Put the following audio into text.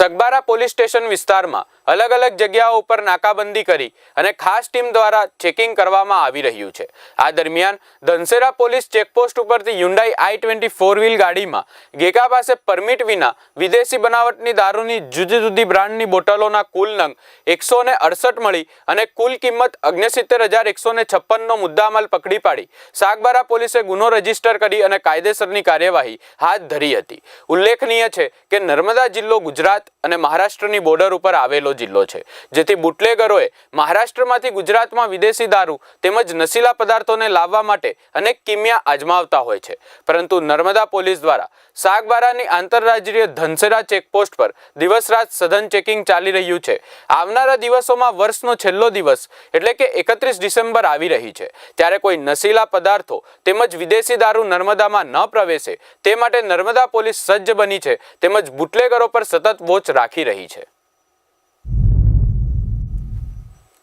સગબારા police station વિસ્તારમાં અલગ અલગ જગ્યાઓ ઉપર નાકાબંધી કરી અને ખાસ ટીમ દ્વારા ચેકિંગ કરવામાં આવી રહ્યું છે. આ દરમિયાન ધનસેરા પોલીસ ચેકપોસ્ટ ઉપરથી Hyundai i twenty four wheel ગાડીમાં ગેકા પાસે પરમિટ વિના વિદેશી બનાવટની દારૂની જુદી જુદી બ્રાન્ડની બોટલોના કુલ નંગ એકસો અડસઠ મળી અને કુલ કિંમત અગ્નેસિત્તેર હજાર એકસો ને છપ્પનનો મુદ્દામાલ પકડી પાડી. સાગબારા પોલીસે ગુનો રજિસ્ટર કરી અને કાયદેસરની કાર્યવાહી હાથ ધરી હતી. ઉલ્લેખનીય છે કે નર્મદા જિલ્લો ગુજરાત અને મહારાષ્ટ્રની બોર્ડર ઉપર આવેલો જિલ્લો છે. જેથી બુટલેગરોએ મહારાષ્ટ્રમાંથી ગુજરાતમાં વિદેશી દારૂ તેમજ નશીલા પદાર્થોને લાવવા માટે અનેક કિમિયા આજમાવતા હોય છે. પરંતુ નર્મદા પોલીસ દ્વારા સાગબારાની આંતરરાજ્ય ધનસેરા ચેકપોસ્ટ પર દિવસ રાત સઘન ચેકિંગ ચાલી રહ્યું છે. આવનારા દિવસોમાં વર્ષનો છેલ્લો દિવસ એટલે કે એકત્રીસ ડિસેમ્બર આવી રહી છે. ત્યારે કોઈ નશીલા પદાર્થો તેમજ વિદેશી દારૂ નર્મદામાં ન પ્રવેશે તે માટે નર્મદા પોલીસ સજ્જ બની છે તેમજ બુટલેગરો પર સતત વોચ રાખી રહી છે.